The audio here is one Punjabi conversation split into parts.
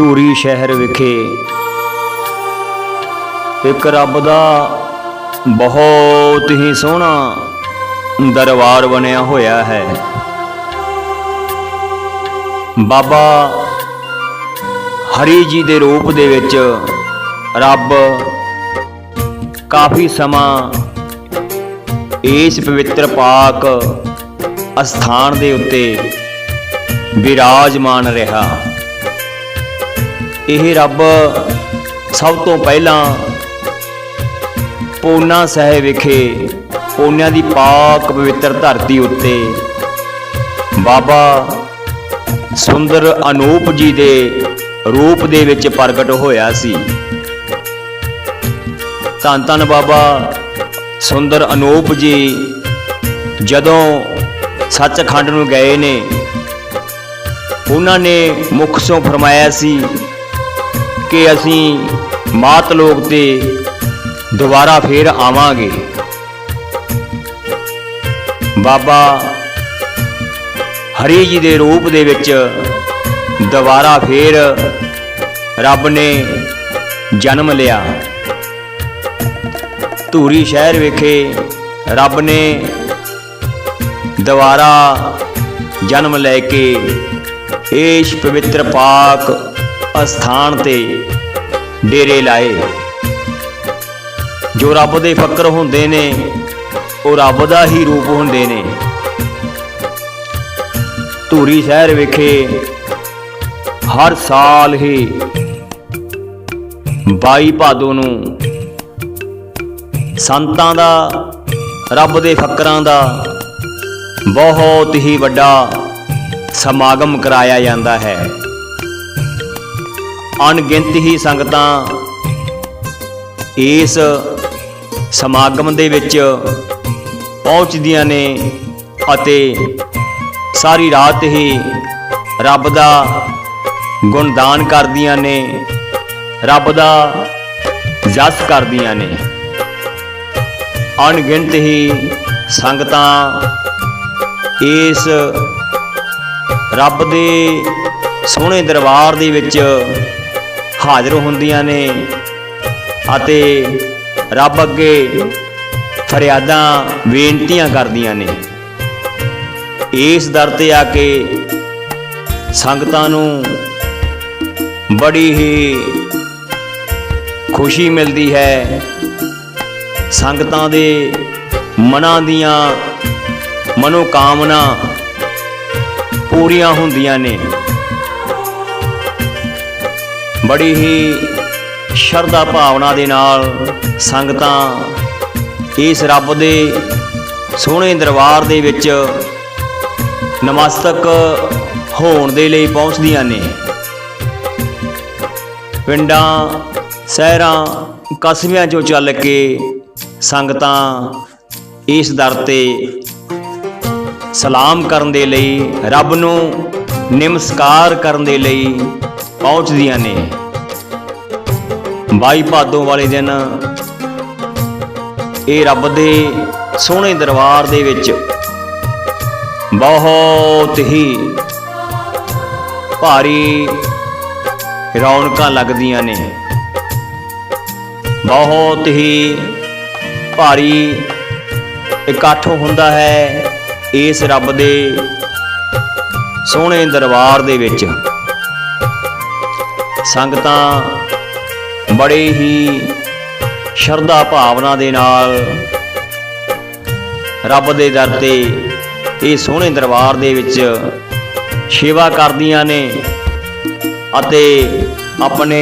ਧੂਰੀ ਸ਼ਹਿਰ ਵਿਖੇ ਇੱਕ ਰੱਬ ਦਾ ਬਹੁਤ ਹੀ ਸੋਹਣਾ ਦਰਬਾਰ ਬਣਿਆ ਹੋਇਆ ਹੈ। ਬਾਬਾ ਹਰੀ ਜੀ ਦੇ ਰੂਪ ਦੇ ਵਿੱਚ ਰੱਬ ਕਾਫੀ ਸਮਾਂ ਇਸ ਪਵਿੱਤਰ ਪਾਕ ਅਸਥਾਨ ਦੇ ਉੱਤੇ ਵਿਰਾਜਮਾਨ ਰਿਹਾ। ਇਹ ਰੱਬ ਸਭ ਤੋਂ ਪਹਿਲਾਂ ਪੋਨਾ ਸਾਹਿਬ ਵਿਖੇ ਪੂਨਿਆਂ ਦੀ ਪਾਕ ਪਵਿੱਤਰ ਧਰਤੀ ਉੱਤੇ ਬਾਬਾ ਸੁੰਦਰ ਅਨੂਪ ਜੀ ਦੇ ਰੂਪ ਦੇ ਵਿੱਚ ਪ੍ਰਗਟ ਹੋਇਆ ਸੀ। ਧੰਨ ਧੰਨ ਬਾਬਾ ਸੁੰਦਰ ਅਨੂਪ ਜੀ, ਜਦੋਂ ਸੱਚਖੰਡ ਨੂੰ ਗਏ ਨੇ, ਉਹਨਾਂ ਨੇ ਮੁਖ ਤੋਂ ਫਰਮਾਇਆ ਸੀ ਕਿ ਅਸੀਂ ਮਾਤ ਲੋਕ ਤੇ ਦੁਬਾਰਾ ਫੇਰ ਆਵਾਂਗੇ। ਬਾਬਾ ਹਰੀ ਜੀ ਦੇ ਰੂਪ ਦੇ ਵਿੱਚ ਦੁਬਾਰਾ ਫੇਰ ਰੱਬ ਨੇ ਜਨਮ ਲਿਆ। ਧੂਰੀ ਸ਼ਹਿਰ ਵਿਖੇ ਰੱਬ ਨੇ ਦੁਬਾਰਾ ਜਨਮ ਲੈ ਕੇ ਇਸ ਪਵਿੱਤਰ ਪਾਕ ਅਸਥਾਨ ਤੇ ਡੇਰੇ ਲਾਏ। ਜੋ ਰੱਬ ਦੇ ਫੱਕਰ ਹੁੰਦੇ ਨੇ, ਉਹ ਰੱਬ ਦਾ ਹੀ ਰੂਪ ਹੁੰਦੇ ਨੇ। ਧੂਰੀ ਸ਼ਹਿਰ ਵਿਖੇ ਹਰ ਸਾਲ ਹੀ 22 ਭਾਦੋ ਨੂੰ ਸੰਤਾਂ ਦਾ, ਰੱਬ ਦੇ ਫੱਕਰਾਂ ਦਾ ਬਹੁਤ ਹੀ ਵੱਡਾ ਸਮਾਗਮ ਕਰਾਇਆ ਜਾਂਦਾ ਹੈ। ਅਣਗਿਣਤ ਹੀ ਸੰਗਤਾਂ ਇਸ ਸਮਾਗਮ ਦੇ ਵਿੱਚ ਪਹੁੰਚਦੀਆਂ ਨੇ ਅਤੇ ਸਾਰੀ ਰਾਤ ਹੀ ਰੱਬ ਦਾ ਗੁਣਦਾਨ ਕਰਦੀਆਂ ਨੇ, ਰੱਬ ਦਾ ਜਸ ਕਰਦੀਆਂ ਨੇ। ਅਣਗਿਣਤ ਹੀ ਸੰਗਤਾਂ ਇਸ ਰੱਬ ਦੇ ਸੋਹਣੇ ਦਰਬਾਰ ਦੇ ਵਿੱਚ ਹਾਜ਼ਰ ਹੁੰਦੀਆਂ ਨੇ ਅਤੇ ਰੱਬ ਅੱਗੇ ਫਰਿਆਦਾਂ, ਬੇਨਤੀਆਂ ਕਰਦੀਆਂ ਨੇ। ਇਸ ਦਰ ਤੇ ਆ ਕੇ ਸੰਗਤਾਂ ਨੂੰ ਬੜੀ ਹੀ ਖੁਸ਼ੀ ਮਿਲਦੀ ਹੈ। ਸੰਗਤਾਂ ਦੇ ਮਨਾਂ ਦੀਆਂ ਮਨੋਕਾਮਨਾ ਪੂਰੀਆਂ ਹੁੰਦੀਆਂ ਨੇ। ਬੜੀ ਹੀ ਸ਼ਰਧਾ ਭਾਵਨਾ ਦੇ ਨਾਲ ਸੰਗਤਾਂ ਇਸ ਰੱਬ ਦੇ ਸੋਹਣੇ ਦਰਬਾਰ ਦੇ ਵਿੱਚ ਨਮਸਤਕ ਹੋਣ ਦੇ ਲਈ ਪਹੁੰਚਦੀਆਂ ਨੇ। ਪਿੰਡਾਂ, ਸ਼ਹਿਰਾਂ, ਕਸਬਿਆਂ ਚੋਂ ਚੱਲ ਕੇ ਸੰਗਤਾਂ ਇਸ ਦਰ ਤੇ ਸਲਾਮ ਕਰਨ ਦੇ ਲਈ, ਰੱਬ ਨੂੰ ਨਮਸਕਾਰ ਕਰਨ ਦੇ ਲਈ ਪਹੁੰਚਦੀਆਂ ਨੇ। 22 ਭਾਦੋਂ ਵਾਲੇ ਦਿਨ ਇਹ ਰੱਬ ਦੇ ਸੋਹਣੇ ਦਰਬਾਰ ਦੇ ਵਿੱਚ ਬਹੁਤ ਹੀ ਭਾਰੀ ਰੌਣਕਾਂ ਲੱਗਦੀਆਂ ਨੇ। ਬਹੁਤ ਹੀ ਭਾਰੀ ਇਕੱਠ ਹੁੰਦਾ ਹੈ ਇਸ ਰੱਬ ਦੇ ਸੋਹਣੇ ਦਰਬਾਰ ਦੇ ਵਿੱਚ। ਸੰਗਤਾਂ ਬੜੇ ਹੀ ਸ਼ਰਧਾ ਭਾਵਨਾ ਦੇ ਨਾਲ ਰੱਬ ਦੇ ਦਰ ਤੇ ਇਹ ਸੋਹਣੇ ਦਰਬਾਰ ਦੇ ਵਿੱਚ ਸੇਵਾ ਕਰਦੀਆਂ ਨੇ ਅਤੇ ਆਪਣੇ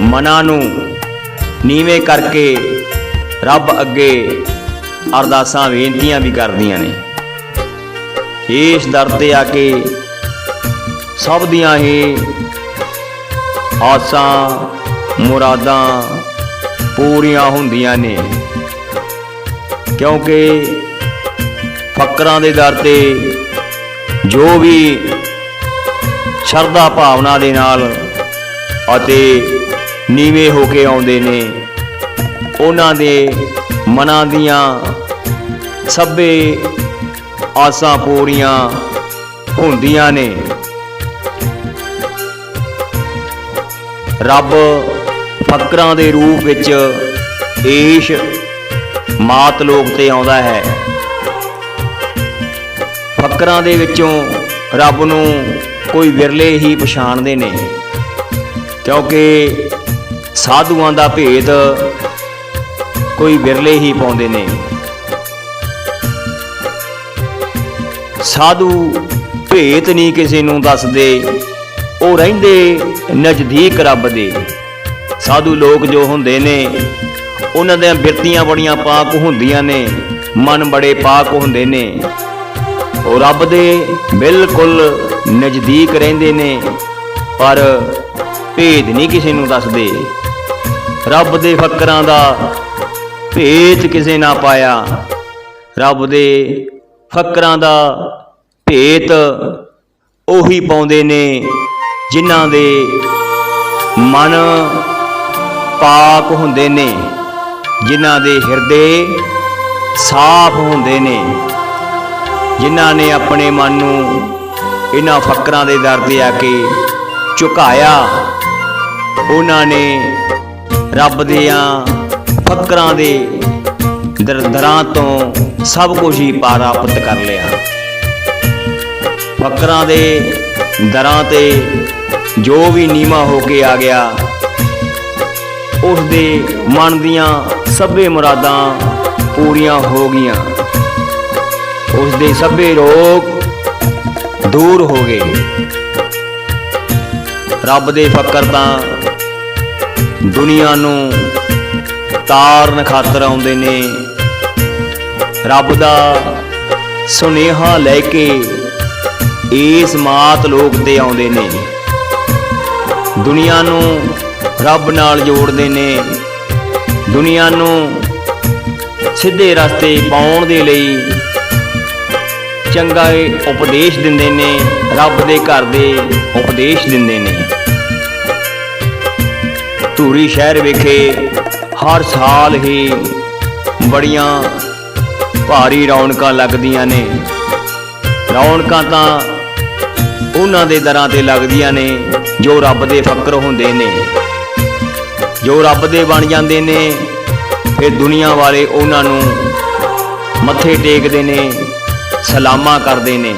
ਮਨਾਂ ਨੂੰ ਨੀਵੇਂ ਕਰਕੇ ਰੱਬ ਅੱਗੇ ਅਰਦਾਸਾਂ, ਬੇਨਤੀਆਂ ਵੀ ਕਰਦੀਆਂ ਨੇ। ਇਸ ਦਰ ਤੇ ਆ ਕੇ ਸਭ ਦੀਆਂ ਹੀ ਆਸਾਂ ਮੁਰਾਦਾਂ ਪੂਰੀਆਂ ਹੁੰਦੀਆਂ ਨੇ। ਕਿਉਂਕਿ ਫਕਰਾਂ ਦੇ ਦਰ ਤੇ ਜੋ ਵੀ ਸ਼ਰਧਾ ਭਾਵਨਾ ਦੇ ਨਾਲ ਅਤੇ ਨੀਵੇਂ ਹੋ ਕੇ ਆਉਂਦੇ ਨੇ, ਉਹਨਾਂ ਦੇ ਮਨਾਂ ਦੀਆਂ ਸਭੇ ਆਸਾਂ ਪੂਰੀਆਂ ਹੁੰਦੀਆਂ ਨੇ। ਰੱਬ ਫਕਰਾਂ ਦੇ ਰੂਪ ਵਿੱਚ ਏਸ਼ ਮਾਤ ਲੋਕ ਤੇ ਆਉਂਦਾ ਹੈ। ਫਕਰਾਂ ਦੇ ਵਿੱਚੋਂ ਰੱਬ ਨੂੰ ਕੋਈ ਵਿਰਲੇ ਹੀ ਪਛਾਣਦੇ ਨੇ, ਕਿਉਂਕਿ ਸਾਧੂਆਂ ਦਾ ਭੇਦ ਕੋਈ ਵਿਰਲੇ ਹੀ ਪਾਉਂਦੇ ਨੇ। ਸਾਧੂ ਭੇਤ ਨਹੀਂ ਕਿਸੇ ਨੂੰ ਦੱਸਦੇ ਉਹ ਰਹਿੰਦੇ ਨਜ਼ਦੀਕ ਰੱਬ ਦੇ। ਸਾਧੂ ਲੋਕ ਜੋ ਹੁੰਦੇ ਨੇ, ਉਹਨਾਂ ਦੀਆਂ ਬਿਰਤੀਆਂ ਬੜੀਆਂ ਪਾਕ ਹੁੰਦੀਆਂ ਨੇ, ਮਨ ਬੜੇ ਪਾਕ ਹੁੰਦੇ ਨੇ। ਉਹ ਰੱਬ ਦੇ ਬਿਲਕੁਲ ਨਜ਼ਦੀਕ ਰਹਿੰਦੇ ਨੇ, ਪਰ ਭੇਦ ਨਹੀਂ ਕਿਸੇ ਨੂੰ ਦੱਸਦੇ। ਰੱਬ ਦੇ ਫਕਰਾਂ ਦਾ ਭੇਤ ਕਿਸੇ ਨਾ ਪਾਇਆ। ਰੱਬ ਦੇ ਫਕਰਾਂ ਦਾ ਭੇਤ ਉਹੀ ਪਾਉਂਦੇ ਨੇ। ਜਿਨ੍ਹਾਂ ਦੇ ਮਨ ਪਾਕ ਹੁੰਦੇ ਨੇ, ਜਿਨ੍ਹਾਂ ਦੇ ਹਿਰਦੇ ਸਾਫ਼ ਹੁੰਦੇ ਨੇ, ਜਿਨ੍ਹਾਂ ਨੇ ਆਪਣੇ ਮਨ ਨੂੰ ਇਹਨਾਂ ਫਕਰਾਂ ਦੇ ਦਰ ਤੇ ਆ ਕੇ ਝੁਕਾਇਆ, ਉਹਨਾਂ ਨੇ ਰੱਬ ਦੀਆਂ ਫਕਰਾਂ ਦੇ ਦਰ- ਦਰਾਂ ਤੋਂ ਸਭ ਕੁਝ ਹੀ ਪ੍ਰਾਪਤ ਕਰ ਲਿਆ। ਫਕਰਾਂ ਦੇ ਦਰਾਂ ਤੇ ਜੋ ਵੀ ਨੀਮਾ ਹੋ ਕੇ ਆ ਗਿਆ ਉਸ ਦੇ ਮਨ ਦੀਆਂ ਸਭੇ ਮੁਰਾਦਾਂ ਪੂਰੀਆਂ ਹੋ ਗਈਆਂ। ਉਸ ਦੇ ਸਭੇ ਰੋਗ ਦੂਰ ਹੋ ਗਏ। ਰੱਬ ਦੇ ਫਕਰ ਤਾਂ ਦੁਨੀਆ ਨੂੰ ਤਾਰਨ ਖਾਤਰ ਆਉਂਦੇ ਨੇ। ਰੱਬ ਦਾ ਸੁਨੇਹਾ ਲੈ ਕੇ ਇਸ ਮਾਤ ਲੋਕ ਤੇ ਆਉਂਦੇ ਨੇ। ਦੁਨੀਆ ਨੂੰ ਰੱਬ ਨਾਲ ਜੋੜਦੇ ਨੇ। ਦੁਨੀਆ ਨੂੰ ਸਿੱਧੇ ਰਸਤੇ ਪਾਉਣ ਦੇ ਲਈ ਚੰਗਾ ਉਪਦੇਸ਼ ਦਿੰਦੇ ਨੇ, ਰੱਬ ਦੇ ਘਰ ਦੇ ਉਪਦੇਸ਼ ਦਿੰਦੇ ਨੇ। ਧੂਰੀ ਸ਼ਹਿਰ ਵਿਖੇ ਹਰ ਸਾਲ ਹੀ ਬੜੀਆਂ ਭਾਰੀ ਰੌਣਕਾਂ ਲੱਗਦੀਆਂ ਨੇ। ਰੌਣਕਾਂ ਤਾਂ ਉਹਨਾਂ ਦੇ ਦਰਾਂ ਤੇ ਲੱਗਦੀਆਂ ਨੇ, ਜੋ ਰੱਬ ਦੇ ਫਕਰ ਹੁੰਦੇ ਨੇ। ਜੋ ਰੱਬ ਦੇ ਬਣ ਜਾਂਦੇ ਨੇ ਫਿਰ ਦੁਨੀਆ ਵਾਲੇ ਉਹਨਾਂ ਨੂੰ ਮੱਥੇ ਟੇਕਦੇ ਨੇ, ਸਲਾਮਾਂ ਕਰਦੇ ਨੇ।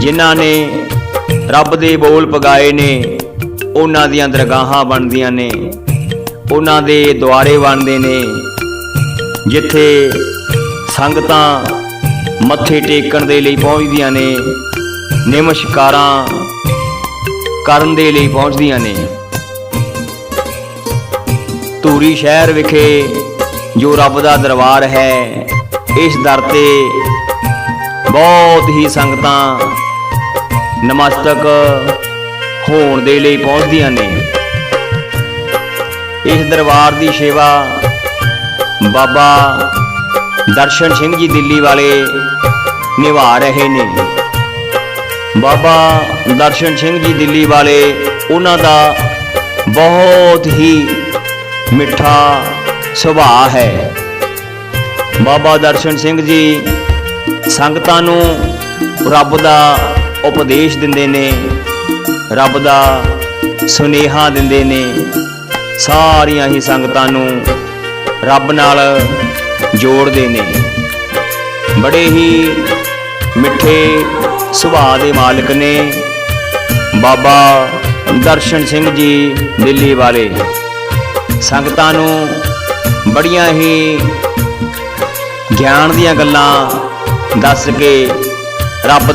ਜਿਨ੍ਹਾਂ ਨੇ ਰੱਬ ਦੇ ਬੋਲ ਪਗਾਏ ਨੇ, ਉਹਨਾਂ ਦੀਆਂ ਦਰਗਾਹਾਂ ਬਣਦੀਆਂ ਨੇ, ਉਹਨਾਂ ਦੇ ਦੁਆਰੇ ਬਣਦੇ ਨੇ। ਜਿੱਥੇ ਸੰਗਤਾਂ ਮੱਥੇ ਟੇਕਣ ਦੇ ਲਈ ਪਹੁੰਚਦੀਆਂ ਨੇ, ਨਮਸਕਾਰਾਂ ਕਰਨ ਦੇ ਲਈ ਪਹੁੰਚਦੀਆਂ ਨੇ। ਧੂਰੀ ਸ਼ਹਿਰ ਵਿਖੇ ਜੋ ਰੱਬ ਦਾ ਦਰਬਾਰ ਹੈ, ਇਸ ਦਰ ਤੇ ਬਹੁਤ ਹੀ ਸੰਗਤਾਂ ਨਮਸਤਕ ਹੋਣ ਦੇ ਲਈ ਪਹੁੰਚਦੀਆਂ ਨੇ। ਇਸ ਦਰਬਾਰ ਦੀ ਸੇਵਾ ਬਾਬਾ ਦਰਸ਼ਨ ਸਿੰਘ ਜੀ ਦਿੱਲੀ ਵਾਲੇ ਨਿਭਾ ਰਹੇ ਨੇ। ਬਾਬਾ ਦਰਸ਼ਨ ਸਿੰਘ ਜੀ ਦਿੱਲੀ ਵਾਲੇ, ਉਹਨਾਂ ਦਾ ਬਹੁਤ ਹੀ ਮਿੱਠਾ ਸੁਭਾਅ ਹੈ। ਬਾਬਾ ਦਰਸ਼ਨ ਸਿੰਘ ਜੀ ਸੰਗਤਾਂ ਨੂੰ ਰੱਬ ਦਾ ਉਪਦੇਸ਼ ਦਿੰਦੇ ਨੇ, ਰੱਬ ਦਾ ਸੁਨੇਹਾ ਦਿੰਦੇ ਨੇ। ਸਾਰੀਆਂ ਹੀ ਸੰਗਤਾਂ ਨੂੰ ਰੱਬ ਨਾਲ ਜੋੜਦੇ ਨੇ। ਬੜੇ ਹੀ ਮਿੱਠੇ ਸੁਭਾਅ ਦੇ ਮਾਲਕ ਨੇ ਬਾਬਾ ਦਰਸ਼ਨ ਸਿੰਘ ਜੀ ਦਿੱਲੀ ਵਾਲੇ। ਸੰਗਤਾਂ ਨੂੰ ਬੜੀਆਂ ਹੀ ਗਿਆਨ ਦੀਆਂ ਗੱਲਾਂ ਦੱਸ ਕੇ ਰੱਬ